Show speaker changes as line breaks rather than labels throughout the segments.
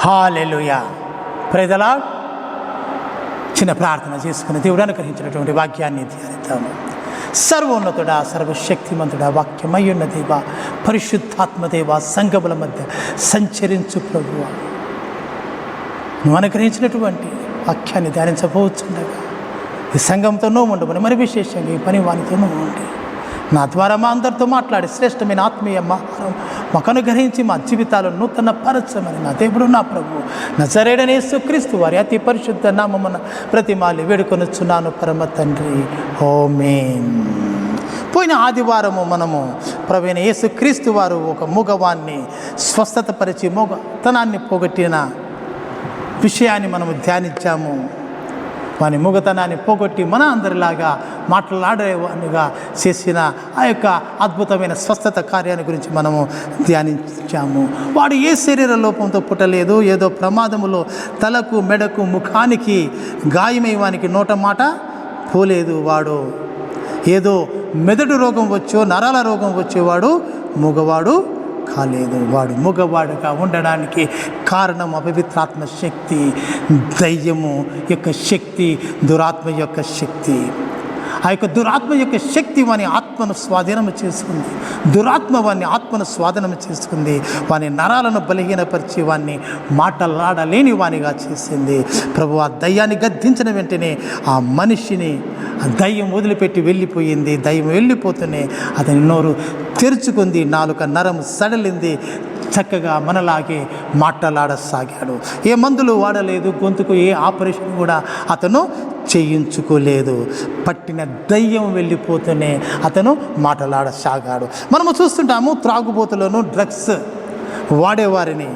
Hallelujah. ప్రజలా? చిన్న ప్రార్థన చేసుకుని దేవుడు అనుగ్రహించినటువంటి వాక్యాన్ని ధ్యానిద్దాము. సర్వోన్నతుడా సర్వశక్తిమంతుడా వాక్యమయ్యున్న దేవ పరిశుద్ధాత్మదేవ సంగముల మధ్య సంచరించు ప్రభువ. నువ్వు అనుగ్రహించినటువంటి వాక్యాన్ని ధ్యానించబోతుండగా ఈ సంఘంతోనూ ఉండమని మరి విశేషంగా ఈ పని వానితోనూ ఉండి నా ద్వారా మా అందరితో మాట్లాడి శ్రేష్టమైన ఆత్మీయ మహారం మాకు అనుగ్రహించి మా జీవితాలను నూతన పరచమని నా దేవుడు నా ప్రభు నా సుక్రీస్తు యేసుక్రీస్తు వారి అతి పరిశుద్ధ నామమున ప్రతిమాలి వేడుకొనొచ్చున్నాను పరమ తండ్రి. ఓమేన్ పోయిన ఆదివారము మనము ప్రవీణ యేసుక్రీస్తు వారు ఒక మూగవాన్ని స్వస్థతపరిచి మూగతనాన్ని పోగొట్టిన విషయాన్ని మనము ధ్యానించాము. వాని మూగతనాన్ని పోగొట్టి మన అందరిలాగా మాట్లాడేవానిగా చేసిన ఆ యొక్క అద్భుతమైన స్వస్థత కార్యాన్ని గురించి మనము ధ్యానించాము. వాడు ఏ శరీర లోపంతో పుట్టలేదు ఏదో ప్రమాదములో తలకు మెడకు ముఖానికి గాయమై వానికి నోట మాట పోలేదు వాడు. ఏదో మెదడు రోగం వచ్చో నరాల రోగం వచ్చేవాడు మగవాడు కాలేదు. వాడు మగవాడుగా ఉండడానికి కారణం అపవిత్రాత్మ శక్తి దయ్యము యొక్క శక్తి దురాత్మ యొక్క శక్తి. ఆ యొక్క దురాత్మ యొక్క శక్తి వాని ఆత్మను స్వాధీనం చేసుకుంది. దురాత్మ వాని ఆత్మను స్వాధీనం చేసుకుంది. వాని నరాలను బలహీనపరిచి వాన్ని మాటలాడలేని వానిగా చేసింది. ప్రభు ఆ దయ్యాన్ని గద్దించిన వెంటనే ఆ మనిషిని ఆ దయ్యం వదిలిపెట్టి వెళ్ళిపోయింది. దయ్యం వెళ్ళిపోతూనే అతని నోరు తెరుచుకుంది. నాలుక నరం సడలింది. చక్కగా మనలాగే మాటలాడసాగాడు. ఏ మందులు వాడలేదు. గొంతుకు ఏ ఆపరేషన్ కూడా అతను చేయించుకోలేదు. పట్టిన దయ్యం వెళ్ళిపోతూనే అతను మాటలాడసాగాడు. మనము చూస్తుంటాము త్రాగుబోతులను డ్రగ్స్ వాడేవారిని.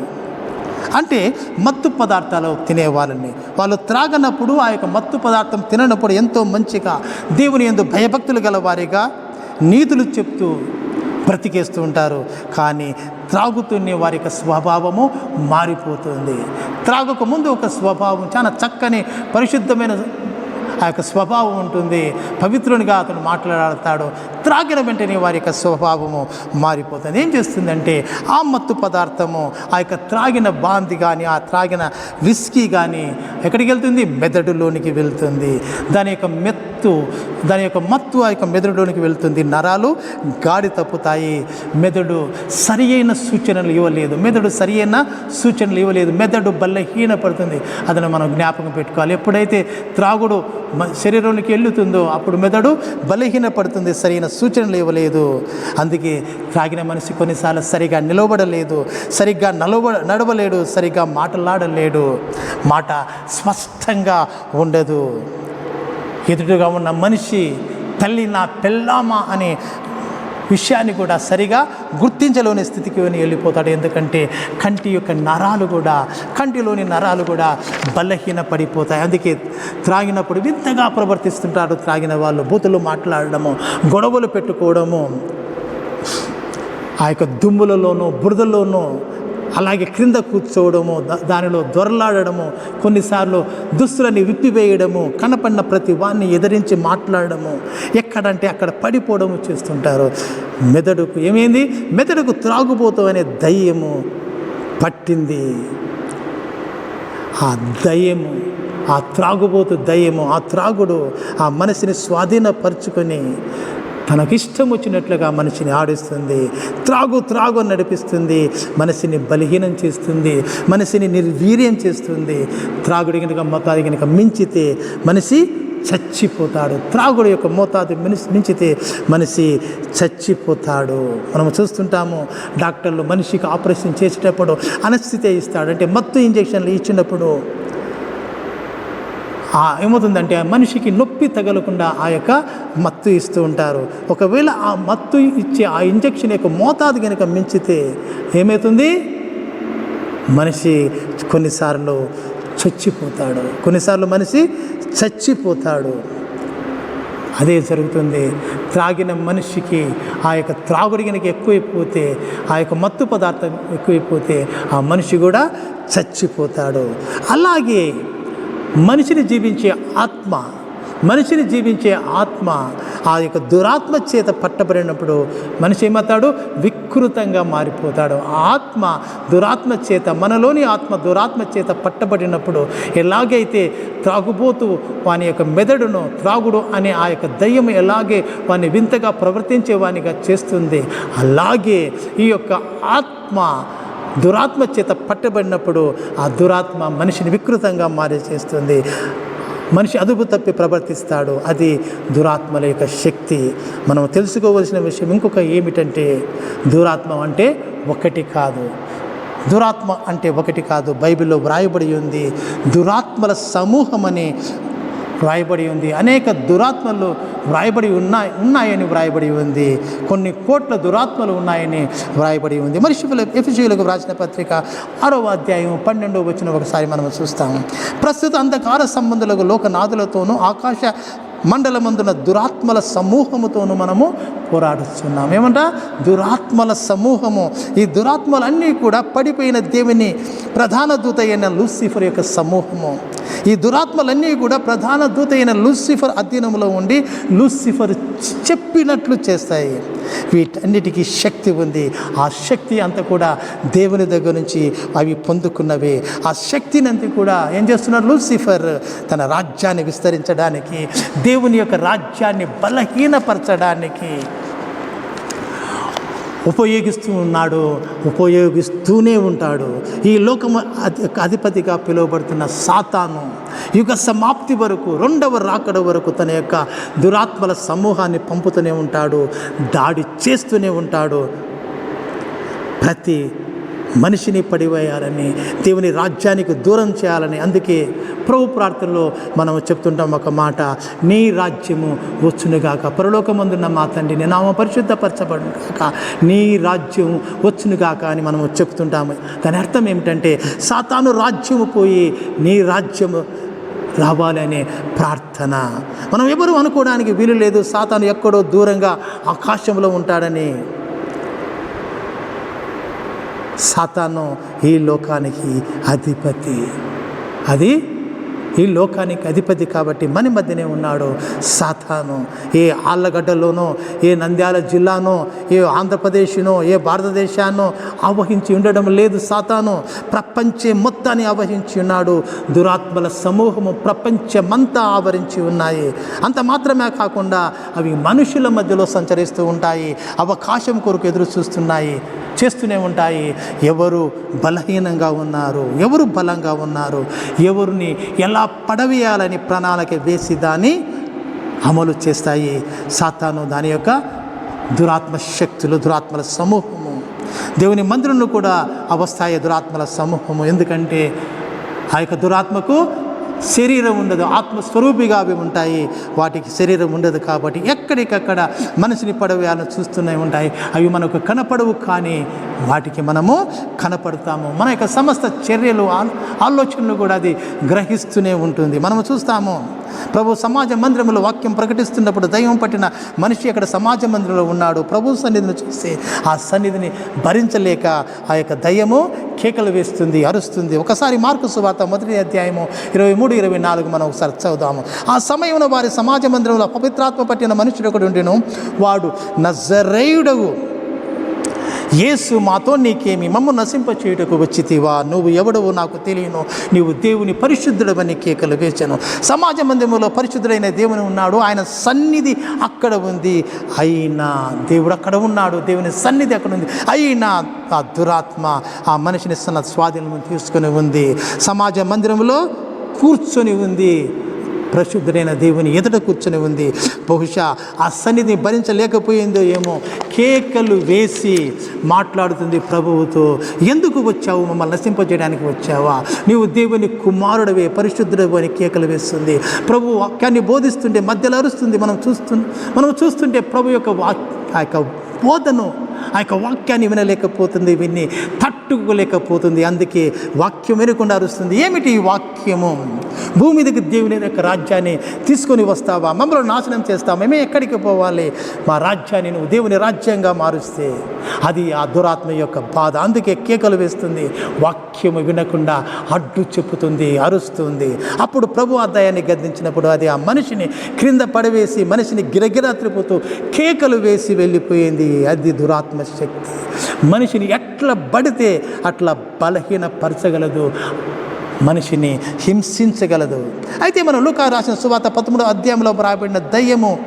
అంటే మత్తు పదార్థాలు తినేవాళ్ళని. వాళ్ళు త్రాగనప్పుడు ఆ యొక్క మత్తు పదార్థం తిననప్పుడు ఎంతో మంచిగా దేవుని ఎందు భయభక్తులు గలవారిగా నీతులు చెప్తూ బ్రతికేస్తూ ఉంటారు. కానీ త్రాగుతున్న వారి యొక్క స్వభావము మారిపోతుంది. త్రాగకముందు ఒక స్వభావం చాలా చక్కని పరిశుద్ధమైన ఆ యొక్క స్వభావం ఉంటుంది. పవిత్రునిగా అతను మాట్లాడతాడు. త్రాగిన వెంటనే వారి యొక్క స్వభావము మారిపోతుంది. ఏం చేస్తుందంటే ఆ మత్తు పదార్థము ఆ యొక్క త్రాగిన బాంది కానీ ఆ త్రాగిన విస్కీ కానీ ఎక్కడికి వెళ్తుంది? మెదడులోనికి వెళ్తుంది. దాని యొక్క మెత్తు దాని యొక్క మత్తు ఆ యొక్క మెదడులోనికి వెళ్తుంది. నరాలు గాడి తప్పుతాయి. మెదడు సరి అయిన సూచనలు ఇవ్వలేదు. మెదడు సరి అయిన సూచనలు ఇవ్వలేదు. మెదడు బలహీనపడుతుంది. అతను మనం జ్ఞాపకం పెట్టుకోవాలి. ఎప్పుడైతే త్రాగుడు శరీరంలోకి వెళ్ళుతుందో అప్పుడు మెదడు బలహీనపడుతుంది. సరైన సూచనలు ఇవ్వలేదు. అందుకే త్రాగిన మనిషి కొన్నిసార్లు సరిగా నిలవబడలేదు సరిగ్గా నలవ నడవలేడు సరిగ్గా మాటలాడలేడు. మాట స్పష్టంగా ఉండదు. ఎదుటిగా ఉన్న మనిషి తల్లి నా పెళ్ళామా అని విషయాన్ని కూడా సరిగా గుర్తించలేని స్థితికి వెళ్ళిపోతాడు. ఎందుకంటే కంటి యొక్క నరాలు కూడా కంటిలోని నరాలు కూడా బలహీన పడిపోతాయి అందుకే త్రాగినప్పుడు వింతగా ప్రవర్తిస్తుంటారు. త్రాగిన వాళ్ళు బూతులు మాట్లాడడము గొడవలు పెట్టుకోవడము ఆ యొక్క దుమ్ములలోనూ బురదలోనూ అలాగే క్రింద కూర్చోవడము దానిలో దొరలాడడము కొన్నిసార్లు దుస్తులని విప్పివేయడము కనపడిన ప్రతి వాన్ని ఎదిరించి మాట్లాడడము ఎక్కడంటే అక్కడ పడిపోవడము చేస్తుంటారు. మెదడుకు ఏమైంది? మెదడుకు త్రాగుబోతాం అనే దయ్యము పట్టింది. ఆ దయ్యము ఆ త్రాగుబోతు దయ్యము ఆ త్రాగుడు ఆ మనసుని స్వాధీనపరుచుకొని తనకిష్టం వచ్చినట్లుగా మనిషిని ఆడిస్తుంది. త్రాగు త్రాగు నడిపిస్తుంది. మనసుని బలహీనం చేస్తుంది. మనసుని నిర్వీర్యం చేస్తుంది. త్రాగుడి కనుక మోతాది కనుక మించితే మనిషి చచ్చిపోతాడు. త్రాగుడు యొక్క మోతాదు మినిసి మించితే మనిషి చచ్చిపోతాడు. మనం చూస్తుంటాము డాక్టర్లు మనిషికి ఆపరేషన్ చేసేటప్పుడు అనస్థితే ఇస్తాడు అంటే మత్తు ఇంజెక్షన్లు ఇచ్చినప్పుడు ఏమవుతుందంటే ఆ మనిషికి నొప్పి తగలకుండా ఆ యొక్క మత్తు ఇస్తూ ఉంటారు. ఒకవేళ ఆ మత్తు ఇచ్చే ఆ ఇంజెక్షన్ యొక్క మోతాదు కనుక మించితే ఏమవుతుంది మనిషి కొన్నిసార్లు చచ్చిపోతాడు. కొన్నిసార్లు మనిషి చచ్చిపోతాడు. అదే జరుగుతుంది. త్రాగిన మనిషికి ఆ యొక్క త్రాగుడి కనుక ఎక్కువైపోతే ఆ యొక్క మత్తు పదార్థం ఎక్కువైపోతే ఆ మనిషి కూడా చచ్చిపోతాడు. అలాగే మనిషిని జీవించే ఆత్మ మనిషిని జీవించే ఆత్మ ఆ యొక్క దురాత్మ చేత పట్టబడినప్పుడు మనిషి ఏమవుతాడు? వికృతంగా మారిపోతాడు. ఆ ఆత్మ దురాత్మ చేత మనలోని ఆత్మ దురాత్మ చేత పట్టబడినప్పుడు ఎలాగైతే త్రాగుబోతూ వాని యొక్క మెదడును త్రాగుడు అనే ఆ యొక్క దయ్యం ఎలాగే వాని వింతగా ప్రవర్తించే వానిగా చేస్తుంది అలాగే ఈ యొక్క ఆత్మ దురాత్మ చేత పట్టబడినప్పుడు ఆ దురాత్మ మనిషిని వికృతంగా మారి చేస్తుంది. మనిషి అదుపు తప్పి ప్రవర్తిస్తాడు. అది దురాత్మల యొక్క శక్తి. మనం తెలుసుకోవలసిన విషయం ఇంకొక ఏమిటంటే దురాత్మ అంటే ఒకటి కాదు. దురాత్మ అంటే ఒకటి కాదు. బైబిల్లో వ్రాయబడి ఉంది. దురాత్మల సమూహం అనే వ్రాయబడి ఉంది. అనేక దురాత్మలు వ్రాయబడి ఉన్నాయి ఉన్నాయని వ్రాయబడి ఉంది. కొన్ని కోట్ల దురాత్మలు ఉన్నాయని వ్రాయబడి ఉంది. మరి శివుల వ్రాసిన పత్రిక ఆరవ అధ్యాయం పన్నెండవ వచ్చిన ఒకసారి మనం చూస్తాము. ప్రస్తుత అంధకార సంబంధులకు లోకనాథులతోనూ ఆకాశ మండలమందున దురాత్మల సమూహముతోనూ మనము పోరాడుతున్నాం ఏమంట? దురాత్మల సమూహము. ఈ దురాత్మలన్నీ కూడా పడిపోయిన దేవుని ప్రధాన దూత అయిన లూసిఫర్ యొక్క సమూహము. ఈ దురాత్మలన్నీ కూడా ప్రధాన దూత అయిన లూసిఫర్ అధీనంలో ఉండి లూసిఫర్ చెప్పినట్లు చేస్తాయి. వీటన్నిటికీ శక్తి ఉంది. ఆ శక్తి అంతా కూడా దేవుని దగ్గర నుంచి అవి పొందుకున్నవి. ఆ శక్తిని అంతా కూడా ఏం చేస్తున్నారు లూసిఫర్ తన రాజ్యాన్ని విస్తరించడానికి దేవుని యొక్క రాజ్యాన్ని బలహీనపరచడానికి ఉపయోగిస్తూ ఉన్నాడు ఉపయోగిస్తూనే ఉంటాడు. ఈ లోకము అధి అధిపతిగా పిలువబడుతున్న సాతాను యుగ సమాప్తి వరకు రెండవ రాకడ వరకు తన యొక్క దురాత్మల సమూహాన్ని పంపుతూనే ఉంటాడు దాడి చేస్తూనే ఉంటాడు. ప్రతి మనిషిని పడివేయాలని దేవుని రాజ్యానికి దూరం చేయాలని అందుకే ప్రభు ప్రార్థనలో మనం చెప్తుంటాం ఒక మాట నీ రాజ్యము వచ్చునుగాక పరలోకమందున్న మా తండ్రి నేను నామ పరిశుద్ధపరచబడుగాక నీ రాజ్యం వచ్చునుగాక అని మనం చెప్తుంటాము. దాని అర్థం ఏమిటంటే సాతాను రాజ్యము పోయి నీ రాజ్యము రావాలనే ప్రార్థన. మనం ఎవరు అనుకోవడానికి వీలు లేదు సాతాను ఎక్కడో దూరంగా ఆకాశంలో ఉంటాడని. సాతాను ఈ లోకానికి అధిపతి. అది ఈ లోకానికి అధిపతి కాబట్టి మన మధ్యనే ఉన్నాడు సాతాను. ఏ ఆళ్ళగడ్డలోనో ఏ నంద్యాల జిల్లానో ఏ ఆంధ్రప్రదేశ్నో ఏ భారతదేశాన్నో ఆవహించి ఉండడం లేదు సాతాను. ప్రపంచం మొత్తాన్ని ఆవహించి ఉన్నాడు. దురాత్మల సమూహము ప్రపంచమంతా ఆవరించి ఉన్నాయి. అంత మాత్రమే కాకుండా అవి మనుషుల మధ్యలో సంచరిస్తూ ఉంటాయి. అవకాశం కొరకు ఎదురు చూస్తున్నాయి. చేస్తూనే ఉంటాయి. ఎవరు బలహీనంగా ఉన్నారు ఎవరు బలంగా ఉన్నారు ఎవరిని ఎలా పడవేయాలని ప్రణాళిక వేసి దాన్ని అమలు చేస్తాయి. సాతాను దాని యొక్క దురాత్మ శక్తులు దురాత్మల సమూహము. దేవుని మందిరంలో కూడా అవస్థాయి దురాత్మల సమూహము. ఎందుకంటే ఆ యొక్క దురాత్మకు శరీరం ఉండదు ఆత్మస్వరూపిగా అవి ఉంటాయి. వాటికి శరీరం ఉండదు కాబట్టి ఎక్కడికక్కడ మనిషిని పడవేయాలని చూస్తూనే ఉంటాయి. అవి మనకు కనపడవు కానీ వాటికి మనము కనపడతాము. మన యొక్క సమస్త చర్యలు ఆలోచనలు కూడా అది గ్రహిస్తూనే ఉంటుంది. మనము చూస్తాము. ప్రభు సమాజ మందిరంలో వాక్యం ప్రకటిస్తున్నప్పుడు దైవం పట్టిన మనిషి అక్కడ సమాజ మందిరంలో ఉన్నాడు. ప్రభు సన్నిధిని చూసి ఆ సన్నిధిని భరించలేక ఆ యొక్క దయ్యము కేకలు వేస్తుంది అరుస్తుంది. ఒకసారి మార్కు సువార్త మొదటి అధ్యాయము ఇరవై మూడు ఇరవై నాలుగు మనం ఒకసారి చదువుదాము. ఆ సమయంలో వారి సమాజ మందిరంలో పవిత్రాత్మ పట్టిన మనుషుడు ఒకడు ఉండేను. వాడు నజరేయుడవు యేసు మాతో నీకేమి? మమ్మ నశింప చేయుటకు వచ్చితివా? నువ్వు ఎవడవు నాకు తెలియను. నీవు దేవుని పరిశుద్ధుడవని కేకలు వేచాను. సమాజ మందిరంలో పరిశుద్ధుడైన దేవుని ఉన్నాడు. ఆయన సన్నిధి అక్కడ ఉంది. అయినా దేవుడు అక్కడ ఉన్నాడు. దేవుని సన్నిధి అక్కడ ఉంది. అయినా ఆ దురాత్మ ఆ మనిషిని సన్న స్వాధీనం తీసుకొని ఉంది. సమాజ మందిరంలో కూర్చొని ఉంది. ప్రశుద్ధుడైన దేవుని ఎదుట కూర్చొని ఉంది. బహుశా ఆ సన్నిధిని భరించలేకపోయిందో ఏమో కేకలు వేసి మాట్లాడుతుంది ప్రభువుతో. ఎందుకు వచ్చావు? మమ్మల్ని నశింపజేయడానికి వచ్చావా? నీవు దేవుని కుమారుడవే పరిశుద్ధుడవు అని కేకలు వేస్తుంది. ప్రభు వాక్యాన్ని బోధిస్తుంటే మధ్యలో అరుస్తుంది. మనం చూస్తు మనం చూస్తుంటే ప్రభు యొక్క వాక్ ఆ యొక్క బోధను ఆ యొక్క వాక్యాన్ని వినలేకపోతుంది విని తట్టుకోలేకపోతుంది. అందుకే వాక్యం వినకుండా అరుస్తుంది. ఏమిటి ఈ వాక్యము? భూమి మీదకి దేవుని యొక్క రాజ్యాన్ని తీసుకొని వస్తావా? మమ్మల్ని నాశనం చేస్తావా? మేమే ఎక్కడికి పోవాలి? మా రాజ్యాన్ని నువ్వు దేవుని రాజ్యంగా మారుస్తే అది ఆ దురాత్మ యొక్క బాధ. అందుకే కేకలు వేస్తుంది. వాక్యము వినకుండా అడ్డు చెప్పుతుంది అరుస్తుంది. అప్పుడు ప్రభు అధ్యాయాన్ని గద్దించినప్పుడు అది ఆ మనిషిని క్రింద పడవేసి మనిషిని గిరగిరా త్రిపుతూ కేకలు వేసి వెళ్ళిపోయింది. అది దురాత్మ ఆత్మశక్తి. మనిషిని ఎట్లా పడితే అట్లా బలహీనపరచగలదు. మనిషిని హింసించగలదు. అయితే మనం లూకా రాసిన సువాత పదమూడో అధ్యాయంలో రాబడిన దయ్యము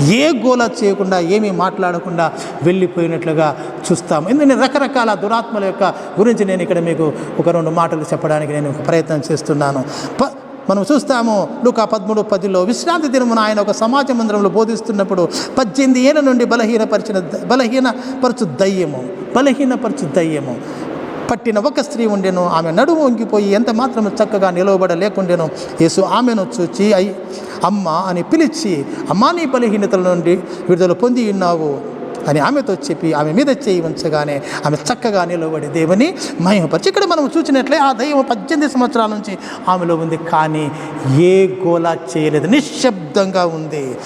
ఏ గోల చేయకుండా ఏమీ మాట్లాడకుండా వెళ్ళిపోయినట్లుగా చూస్తాం. ఎందుకంటే రకరకాల దురాత్మల యొక్క గురించి నేను ఇక్కడ మీకు ఒక రెండు మాటలు చెప్పడానికి నేను ప్రయత్నం చేస్తున్నాను. ప మనం చూస్తాము లూకా పదమూడు పదిలో విశ్రాంతి దినమున ఆయన ఒక సమాజ మందిరంలో బోధిస్తున్నప్పుడు పద్దెనిమిది ఏళ్ళ నుండి బలహీనపరిచిన బలహీనపరచు దయ్యము బలహీనపరచు దయ్యము. పట్టిన ఒక స్త్రీ ఉండెను ఆమె నడుము వంగిపోయి ఎంత మాత్రం చక్కగా నిలవబడలేకుండెను. యేసు ఆమెను చూచి అయ్యి అమ్మ అని పిలిచి అమ్మా నీ బలహీనతల నుండి విడుదల పొంది ఉన్నావు. అని ఆమెతో చెప్పి ఆమె మీద చేయి ఉంచగానే ఆమె చక్కగా నిలబడి దేవుని మహిమపరిచి ఇక్కడ మనం చూసినట్లే ఆ దైవం పద్దెనిమిది సంవత్సరాల నుంచి ఆమెలో ఉంది కానీ ఏ గోలా చేయలేదు నిశ్శబ్దంగా ఉంది.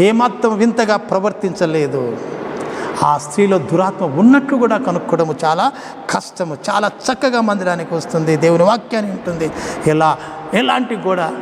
ఏమాత్రం వింతగా ప్రవర్తించలేదు. ఆ స్త్రీలో దురాత్మ ఉన్నట్లు కూడా కనుక్కోవడము చాలా కష్టము చాలా చక్కగా మందిరానికి వస్తుంది దేవుని వాక్యాన్ని ఉంటుంది. ఎలా? ఎలాంటి కూడా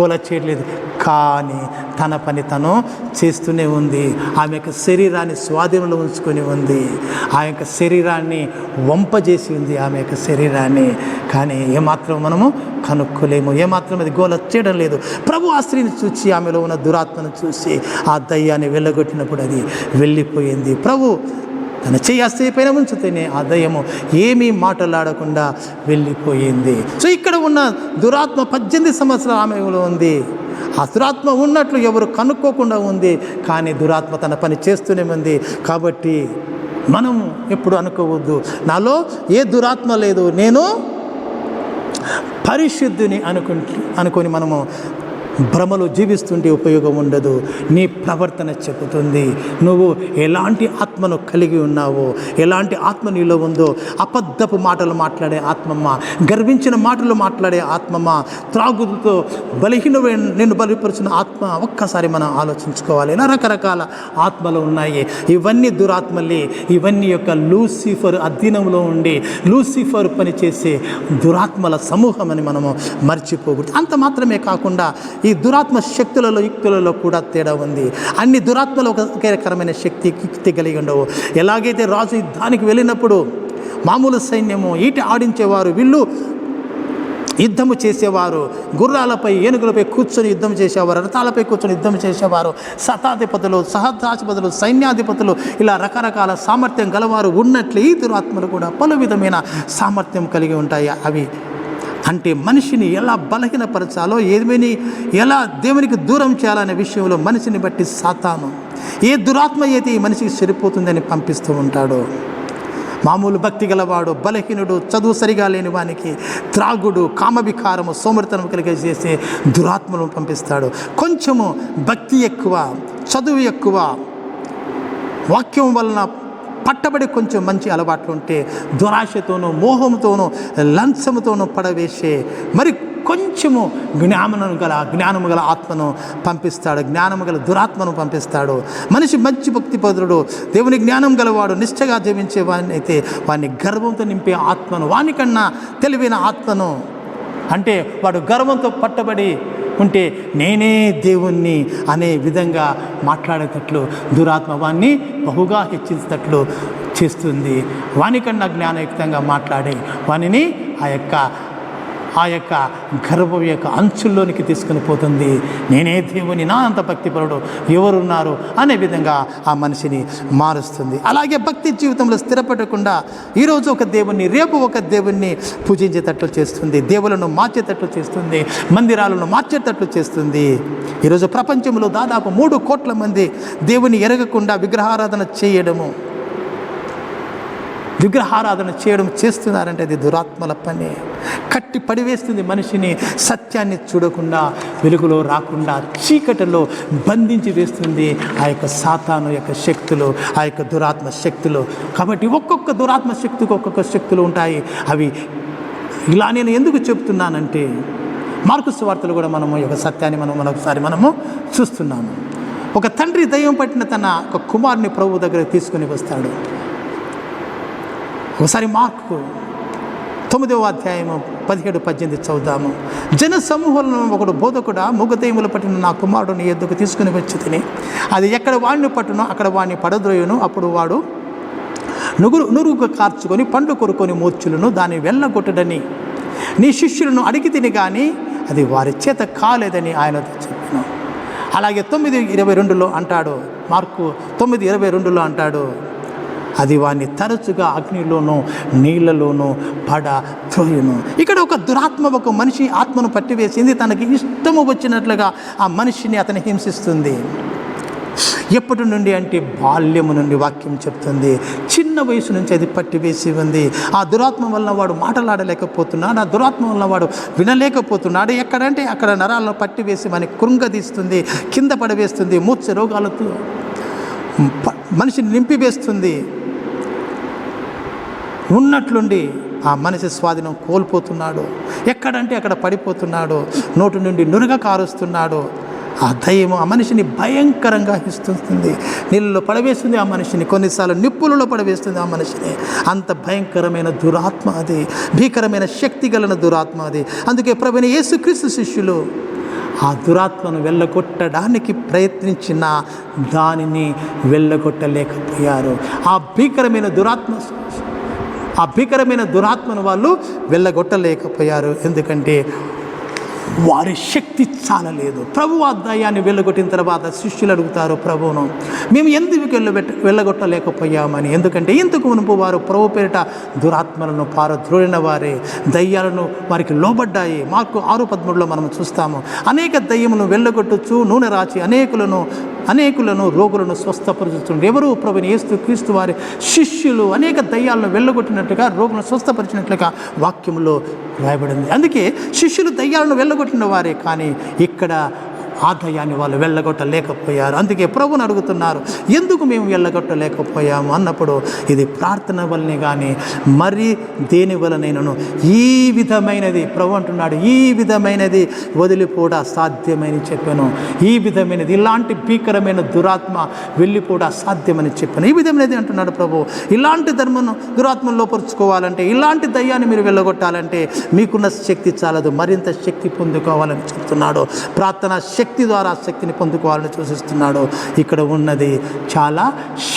గోల చేయట్లేదు కానీ తన పని తను చేస్తూనే ఉంది. ఆమె యొక్క శరీరాన్ని స్వాధీనంలో ఉంచుకొని ఉంది. ఆ యొక్క శరీరాన్ని వంపజేసి ఉంది ఆమె యొక్క శరీరాన్ని. కానీ ఏమాత్రం మనము కనుక్కోలేము. ఏమాత్రం అది గోల చేయడం లేదు. ప్రభు ఆ స్త్రీని చూసి ఆమెలో ఉన్న దురాత్మను చూసి ఆ దయ్యాన్ని వెళ్ళగొట్టినప్పుడు అది వెళ్ళిపోయింది. ప్రభు తన చేయి పైన ఉంచితేనే ఆ దయ్యము ఏమీ మాటలాడకుండా వెళ్ళిపోయింది. సో ఇక్కడ ఉన్న దురాత్మ పద్దెనిమిది సంవత్సరాల ఆమెలో ఉంది. ఆ దురాత్మ ఉన్నట్లు ఎవరు కనుక్కోకుండా ఉంది. కానీ దురాత్మ తన పని చేస్తూనే ఉంది. కాబట్టి మనం ఎప్పుడు అనుకోవద్దు. నాలో ఏ దురాత్మ లేదు. నేను పరిశుద్ధిని అనుకుంటు అనుకొని మనము భ్రమలో జీవిస్తుంటే ఉపయోగం ఉండదు. నీ ప్రవర్తన చెబుతుంది. నువ్వు ఎలాంటి ఆత్మను కలిగి ఉన్నావో ఎలాంటి ఆత్మ నీలో ఉందో అబద్ధపు మాటలు మాట్లాడే ఆత్మమ్మ గర్వించిన మాటలు మాట్లాడే ఆత్మమ్మ త్రాగుతో బలహీన నేను బలిపరిచిన ఆత్మ ఒక్కసారి మనం ఆలోచించుకోవాలి. ఇలా రకరకాల ఆత్మలు ఉన్నాయి. ఇవన్నీ దురాత్మలే. ఇవన్నీ యొక్క లూసిఫర్ అధీనంలో ఉండి లూసిఫర్ పనిచేసే దురాత్మల సమూహం అని మనము మర్చిపోకూడదు. అంత మాత్రమే కాకుండా ఈ దురాత్మ శక్తులలో యుక్తులలో కూడా తేడా ఉంది. అన్ని దురాత్మలు ఒకరకరమైన శక్తి యుక్తి కలిగి ఉండవు. ఎలాగైతే రాజు యుద్ధానికి వెళ్ళినప్పుడు మామూలు సైన్యము ఈటి ఆడించేవారు వీళ్ళు యుద్ధము చేసేవారు గుర్రాలపై ఏనుగులపై కూర్చొని యుద్ధం చేసేవారు రథాలపై కూర్చొని యుద్ధం చేసేవారు శతాధిపతులు సహస్రాధిపతులు సైన్యాధిపతులు ఇలా రకరకాల సామర్థ్యం గలవారు ఉన్నట్లు ఈ దురాత్మలు కూడా పలు విధమైన సామర్థ్యం కలిగి ఉంటాయి. అవి అంటే మనిషిని ఎలా బలహీనపరచాలో ఏమైనా ఎలా దేవునికి దూరం చేయాలనే విషయంలో మనిషిని బట్టి సాతాను. ఏ దురాత్మ అయితే ఈ మనిషికి సరిపోతుందని పంపిస్తూ ఉంటాడో మామూలు భక్తి గలవాడు బలహీనుడు చదువు సరిగా లేని వానికి త్రాగుడు కామవికారము సోమరితనం కలిగే చేసే పంపిస్తాడు. కొంచెము భక్తి ఎక్కువ చదువు ఎక్కువ వాక్యం వలన పట్టబడి కొంచెం మంచి అలవాట్లు ఉంటే దురాశతోనూ మోహంతోనూ లంచముతోనూ పడవేసే మరి కొంచెము జ్ఞానము గల జ్ఞానము గల ఆత్మను పంపిస్తాడు జ్ఞానము గల దురాత్మను పంపిస్తాడు. మనిషి మంచి భక్తి పదురుడు దేవుని జ్ఞానం గలవాడు నిష్ఠగా జీవించే వాడిని అయితే వాడిని గర్వంతో నింపే ఆత్మను వానికన్నా తెలివైన ఆత్మను అంటే వాడు గర్వంతో పట్టబడి ఉంటే నేనే దేవుణ్ణి అనే విధంగా మాట్లాడేటట్లు దురాత్మ వాణ్ణి బహుగా హెచ్చించేటట్లు చేస్తుంది. వానికన్నా జ్ఞానయుక్తంగా మాట్లాడి వానిని ఆ యొక్క ఆ యొక్క గర్భం యొక్క అంచుల్లోనికి తీసుకుని పోతుంది. నేనే దేవుని నా అంత భక్తిపరుడు ఎవరున్నారు అనే విధంగా ఆ మనిషిని మారుస్తుంది. అలాగే భక్తి జీవితంలో స్థిరపడకుండా ఈరోజు ఒక దేవుణ్ణి రేపు ఒక దేవుణ్ణి పూజించేటట్లు చేస్తుంది. దేవులను మార్చేటట్లు చేస్తుంది. మందిరాలను మార్చేటట్లు చేస్తుంది. ఈరోజు ప్రపంచంలో దాదాపు మూడు కోట్ల మంది దేవుని ఎరగకుండా విగ్రహారాధన చేయడము విగ్రహారాధన చేయడం చేస్తున్నారంటే అది దురాత్మల పని. కట్టి పడివేస్తుంది మనిషిని సత్యాన్ని చూడకుండా వెలుగులో రాకుండా చీకటిలో బంధించి వేస్తుంది ఆ యొక్క సాతాను యొక్క శక్తులు ఆ యొక్క దురాత్మ శక్తులు. కాబట్టి ఒక్కొక్క దురాత్మ శక్తికి ఒక్కొక్క శక్తులు ఉంటాయి. అవి ఇలా నేను ఎందుకు చెప్తున్నానంటే మార్కు వార్తలు కూడా మనము యొక్క సత్యాన్ని మనం మరొకసారి మనము చూస్తున్నాము. ఒక తండ్రి దయ్యం పట్టిన తన ఒక కుమారుని ప్రభు దగ్గర తీసుకొని వస్తాడు. ఒకసారి మార్కు. తొమ్మిదవ అధ్యాయము పదిహేడు పద్దెనిమిది చదువుదాము. జన సమూహంలో ఒకడు బోధకుడ మూగదయములు పట్టిన నా కుమారుడు నీ ఎద్దుకు తీసుకుని వచ్చి తిని అది ఎక్కడ వాడిని పట్టునో అక్కడ వాడిని పడద్రోయును. అప్పుడు వాడు నుగురు నురుగు కార్చుకొని పండు కొరుకొని మూర్చులను దాన్ని వెళ్ళగొట్టడని నీ శిష్యులను అడిగి తిని కానీ అది వారి చేత కాలేదని ఆయనతో చెప్పాను. అలాగే తొమ్మిది ఇరవై రెండులో అంటాడు. మార్కు తొమ్మిది ఇరవై రెండులో అంటాడు. అది వాని తరచుగా అగ్నిలోనూ నీళ్ళలోనూ పడ త్రోయును. ఇక్కడ ఒక దురాత్మ ఒక మనిషి ఆత్మను పట్టివేసింది. తనకి ఇష్టము వచ్చినట్లుగా ఆ మనిషిని అతని హింసిస్తుంది. ఎప్పటి నుండి అంటే బాల్యము నుండి వాక్యం చెప్తుంది. చిన్న వయసు నుంచి అది పట్టివేసి ఉంది. ఆ దురాత్మ వలన వాడు మాటలాడలేకపోతున్నాడు. ఆ దురాత్మ వలన వాడు వినలేకపోతున్నాడు. ఎక్కడంటే అక్కడ నరాలను పట్టివేసి మనకి కృంగదీస్తుంది కింద పడవేస్తుంది మూర్ఛ రోగాలతో మనిషిని నింపివేస్తుంది. ఉన్నట్లుండి ఆ మనిషి స్వాధీనం కోల్పోతున్నాడు. ఎక్కడంటే అక్కడ పడిపోతున్నాడు. నోటి నుండి నురుగ కారుస్తున్నాడు. ఆ దయ్యము ఆ మనిషిని భయంకరంగా హిస్తుంది నీళ్ళలో పడవేస్తుంది ఆ మనిషిని. కొన్నిసార్లు నిప్పులలో పడవేస్తుంది ఆ మనిషిని. అంత భయంకరమైన దురాత్మ అది. భీకరమైన శక్తి గలన దురాత్మ అది. అందుకే ప్రభుణ యేసుక్రీస్తు శిష్యులు ఆ దురాత్మను వెళ్ళగొట్టడానికి ప్రయత్నించిన దానిని వెళ్ళగొట్టలేకపోయారు. ఆ భీకరమైన దురాత్మ ఆ భీకరమైన దురాత్మను వాళ్ళు వెళ్ళగొట్టలేకపోయారు. ఎందుకంటే వారి శక్తి చాలలేదు. ప్రభు ఆ వెళ్ళగొట్టిన తర్వాత శిష్యులు అడుగుతారు ప్రభువును మేము ఎందుకు వెళ్ళబెట్ట వెళ్ళగొట్టలేకపోయామని? ఎందుకంటే ఇంతకు మునుపు వారు ప్రభు పేరిట దురాత్మలను పారద్రోడిన వారే. దయ్యాలను వారికి లోబడ్డాయి. మార్కు ఆరు పదమూడులో మనం చూస్తాము. అనేక దయ్యములను వెళ్ళగొట్టచ్చు నూనె రాచి అనేకులను అనేకులను రోగులను స్వస్థపరుచుతుండే ఎవరు ప్రభుని ఏస్తు క్రీస్తు వారి శిష్యులు? అనేక దయ్యాలను వెళ్ళగొట్టినట్టుగా రోగులను స్వస్థపరిచినట్లుగా వాక్యంలో రాయబడింది. అందుకే శిష్యులు దయ్యాలను వెళ్ళగొట్టిన వారే కానీ ఇక్కడ ఆ వాళ్ళు వెళ్ళగొట్టలేకపోయారు. అందుకే ప్రభుని అడుగుతున్నారు ఎందుకు మేము వెళ్ళగొట్టలేకపోయాము? అన్నప్పుడు ఇది ప్రార్థన వల్లనే కానీ మరి దేని వలనైనను ఈ విధమైనది ప్రభు అంటున్నాడు ఈ విధమైనది వదిలిపోట సాధ్యమని చెప్పాను. ఈ విధమైనది ఇలాంటి భీకరమైన దురాత్మ వెళ్ళిపోట సాధ్యమని చెప్పాను. ఈ విధమైనది అంటున్నాడు ప్రభు. ఇలాంటి ధర్మను దురాత్మను లోపరుచుకోవాలంటే ఇలాంటి దయ్యాన్ని మీరు వెళ్ళగొట్టాలంటే మీకున్న శక్తి చాలదు. మరింత శక్తి పొందుకోవాలని చెప్తున్నాడు. ప్రార్థన శక్తి శక్తి ద్వారా శక్తిని పొందుకోవాలని సూచిస్తున్నాడు. ఇక్కడ ఉన్నది చాలా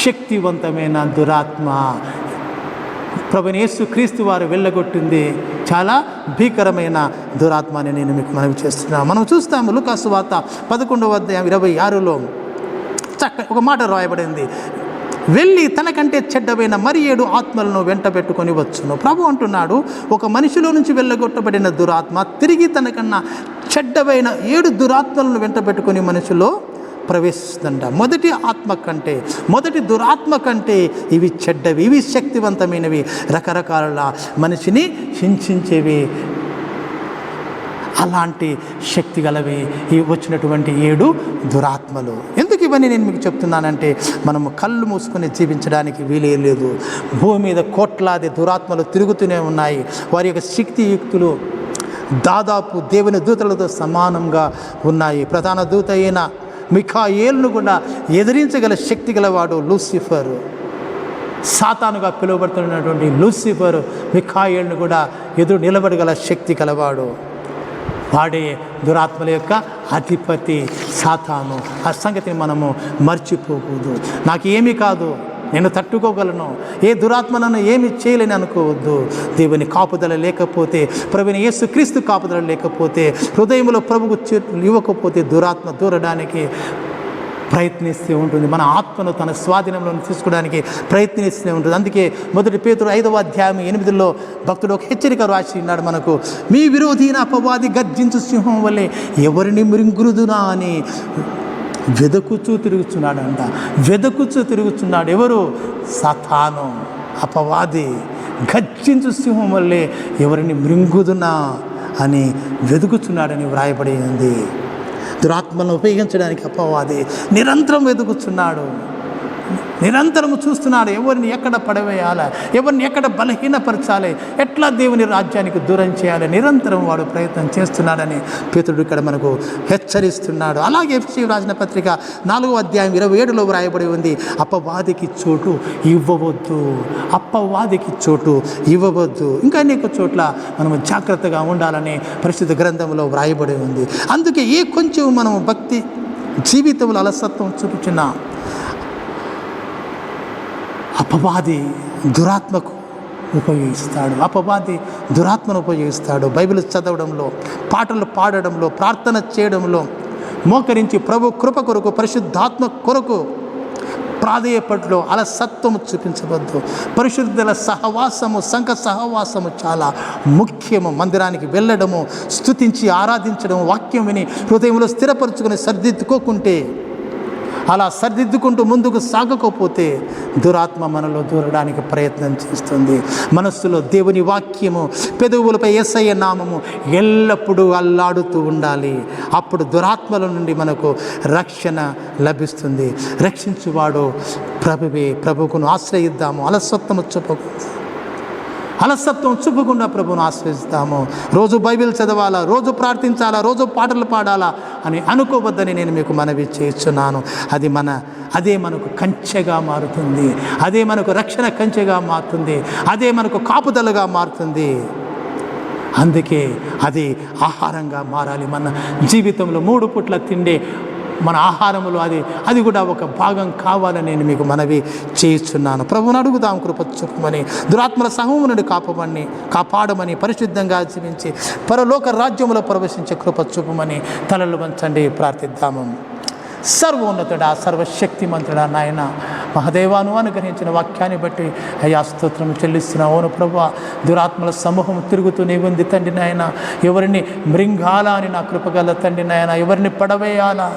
శక్తివంతమైన దురాత్మ. ప్రభునేసు క్రీస్తు వారు వెళ్ళగొట్టింది చాలా భీకరమైన దురాత్మ అని నేను మీకు మనవి చేస్తున్నాను. మనం చూస్తాము లుకాసు వార్త పదకొండవ అధ్యాయం ఇరవై ఆరులో చక్క ఒక మాట రాయబడింది. వెళ్ళి తనకంటే చెడ్డమైన మరి ఏడు ఆత్మలను వెంట పెట్టుకొని వచ్చును. ప్రభు అంటున్నాడు ఒక మనిషిలో నుంచి వెళ్ళగొట్టబడిన దురాత్మ తిరిగి తనకన్నా చెడ్డమైన ఏడు దురాత్మలను వెంట పెట్టుకొని మనిషిలో ప్రవేశిస్తుందంట. మొదటి ఆత్మ కంటే మొదటి దురాత్మ కంటే ఇవి చెడ్డవి ఇవి శక్తివంతమైనవి. రకరకాల మనిషిని హింసించేవి. అలాంటి శక్తి గలవి ఈ వచ్చినటువంటి ఏడు దురాత్మలు. ఇవన్నీ నేను మీకు చెప్తున్నానంటే మనము కళ్ళు మూసుకొని జీవించడానికి వీలే లేదు. భూమి మీద కోట్లాది దురాత్మలు తిరుగుతూనే ఉన్నాయి. వారి యొక్క శక్తియుక్తులు దాదాపు దేవుని దూతలతో సమానంగా ఉన్నాయి. ప్రధాన దూత అయిన మిఖాయేల్ను కూడా ఎదిరించగల శక్తి గలవాడు లూసిఫర్. సాతానుగా పిలువబడుతున్నటువంటి లూసిఫర్ మిఖాయేల్ను కూడా ఎదురు నిలబడగల శక్తి కలవాడు వాడే దురాత్మల యొక్క అధిపతి సాతాను. ఆ సంగతిని మనము మర్చిపోకూడదు. నాకు ఏమీ కాదు. నేను తట్టుకోగలను. ఏ దురాత్మలను ఏమి చేయలేని అనుకోవద్దు. దేవుని కాపుదల లేకపోతే ప్రభుని యేసు క్రీస్తు కాపుదల లేకపోతే హృదయంలో ప్రభుకు ఇవ్వకపోతే దురాత్మ దూరడానికి ప్రయత్నిస్తూ ఉంటుంది. మన ఆత్మను తన స్వాధీనంలో తీసుకోవడానికి ప్రయత్నిస్తూ ఉంటుంది. అందుకే మొదటి పేతురు ఐదవ అధ్యాయం ఎనిమిదిలో భక్తుడు ఒక హెచ్చరిక రాసి ఉన్నాడు మనకు మీ విరోధీన అపవాది గర్జించు సింహం వల్లే ఎవరిని మృంగురుదునా అని. వెదకుచూ తిరుగుతున్నాడంట వెదకుచూ తిరుగుతున్నాడు ఎవరు? సతాను అపవాది గర్జించు సింహం వల్లే ఎవరిని మృంగుదునా అని వెతుకుచున్నాడని వ్రాయబడి ఉంది. దురాత్మను ఉపయోగించడానికి అపవాది నిరంతరం వెతుకుతున్నాడు నిరంతరం చూస్తున్నాడు ఎవరిని ఎక్కడ పడవేయాలి ఎవరిని ఎక్కడ బలహీనపరచాలి ఎట్లా దేవుని రాజ్యానికి దూరం చేయాలి నిరంతరం వాడు ప్రయత్నం చేస్తున్నాడని పేతుడు ఇక్కడ మనకు హెచ్చరిస్తున్నాడు. అలాగే ఎఫ్సి రాసిన పత్రిక నాలుగో అధ్యాయం ఇరవై ఏడులో వ్రాయబడి ఉంది అపవాదికి చోటు ఇవ్వవద్దు అపవాదికి చోటు ఇవ్వవద్దు. ఇంకా అనేక చోట్ల మనము జాగ్రత్తగా ఉండాలని పరిశుద్ధ గ్రంథంలో వ్రాయబడి ఉంది. అందుకే ఏ కొంచెం మనం భక్తి జీవితంలో అలసత్వం చూపించినా అపవాది దురాత్మకు ఉపయోగిస్తాడు. అపవాది దురాత్మను ఉపయోగిస్తాడు. బైబిల్ చదవడంలో పాటలు పాడడంలో ప్రార్థన చేయడంలో మోకరించి ప్రభు కృప కొరకు పరిశుద్ధాత్మ కొరకు ప్రాధేయపట్లో అలసత్వము చూపించవద్దు. పరిశుద్ధుల సహవాసము సంఘ సహవాసము చాలా ముఖ్యము. మందిరానికి వెళ్ళడము స్తుతించి ఆరాధించడం వాక్యం విని హృదయంలో స్థిరపరచుకుని సర్దిద్దుకోకుంటే అలా సరిదిద్దుకుంటూ ముందుకు సాగకపోతే దురాత్మ మనలో దూరడానికి ప్రయత్నం చేస్తుంది. మనస్సులో దేవుని వాక్యము పెదవులపై ఎస్ఐ నామము ఎల్లప్పుడూ అల్లాడుతూ ఉండాలి. అప్పుడు దురాత్మల నుండి మనకు రక్షణ లభిస్తుంది. రక్షించువాడు ప్రభువే ప్రభువును ఆశ్రయిద్దాము. అలసత్వము చెప్పకుండా అలసత్వం చూపకుండా ప్రభును ఆశ్రయిస్తాము. రోజు బైబిల్ చదవాలా రోజు ప్రార్థించాలా రోజు పాటలు పాడాలా అని అనుకోవద్దని నేను మీకు మనవి చేస్తున్నాను. అది మన అదే మనకు కంచెగా మారుతుంది. అదే మనకు రక్షణ కంచెగా మారుతుంది. అదే మనకు కాపుదలగా మారుతుంది. అందుకే అది ఆహారంగా మారాలి. మన జీవితంలో మూడు పుట్ల తిండే మన ఆహారంలో అది అది కూడా ఒక భాగం కావాలని నేను మీకు మనవి చేస్తున్నాను. ప్రభువుని అడుగుదాం కృప చూపమని దురాత్మల సమూహం నుండి కాపమని కాపాడమని పరిశుద్ధంగా జీవించి పరలోక రాజ్యంలో ప్రవేశించే కృప చూపమని తలలు వంచండి ప్రార్థిద్దాము. సర్వోన్నతుడా సర్వశక్తిమంతుడా నాయన మహదేవాను అనుగ్రహించిన వాక్యాన్ని బట్టి అయ్యా స్తోత్రం చెల్లిస్తున్నా ఓను ప్రభు దురాత్మల సమూహం తిరుగుతూనే ఉంది తండ్రి నాయన. ఎవరిని మృంగాల అని నా కృపగల తండ్రి నాయన ఎవరిని పడవేయాలా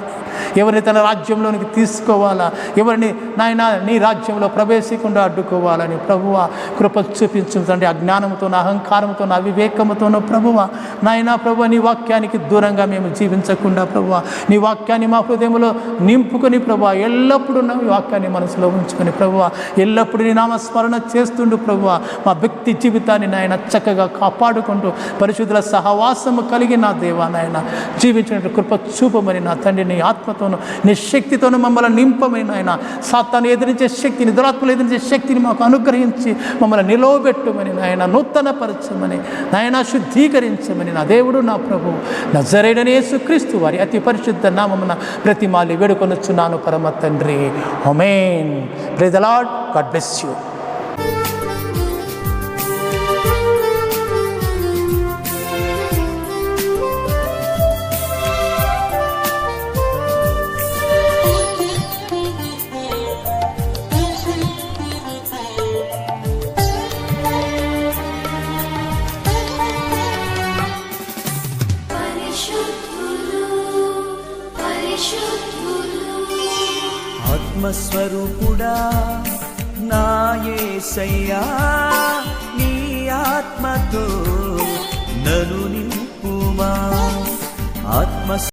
ఎవరిని తన రాజ్యంలోనికి తీసుకోవాలా? ఎవరిని నాయన నీ రాజ్యంలో ప్రవేశికుండా అడ్డుకోవాలని ప్రభువ కృప చూపించు తండ్రి. అజ్ఞానంతో అహంకారంతో అవివేకముతోనో ప్రభువ నాయన ప్రభు నీ వాక్యానికి దూరంగా మేము జీవించకుండా ప్రభువ నీ వాక్యాన్ని మా హృదయంలో నింపుకొని ప్రభు ఎల్లప్పుడూ నా వాక్యాన్ని మనసులో ఉంచుకొని ప్రభువ ఎల్లప్పుడూ నీ నామస్మరణ చేస్తుండు ప్రభువ. మా వ్యక్తి జీవితాన్ని నాయన చక్కగా కాపాడుకుంటూ పరిశుద్ధుల సహవాసము కలిగి నా దేవా నాయన జీవించినట్టు కృప చూపమని నా తండ్రి నీ ఆత్మతోను నీ శక్తితోను మమ్మల్ని నింపమైన ఆయన సాతాన్ని ఎదిరించే శక్తిని దురాత్మలు ఎదిరించే శక్తిని మాకు అనుగ్రహించి మమ్మల్ని నిలవబెట్టుమని నాయన నూతనపరచమని నాయన శుద్ధీకరించమని నా దేవుడు నా ప్రభు నజరేడనే యేసుక్రీస్తు వారి అతి పరిశుద్ధ నామమున ప్రతిమాలి వేడుకొనొచ్చున్నాను పరమ తండ్రి. హొమేన్ ప్రే గాడ్ బ్లెస్ యూ
ఆత్మస్వరూపుడా నాయేసయ్యా నీ ఆత్మతో నను నింపుమా. ఆత్మ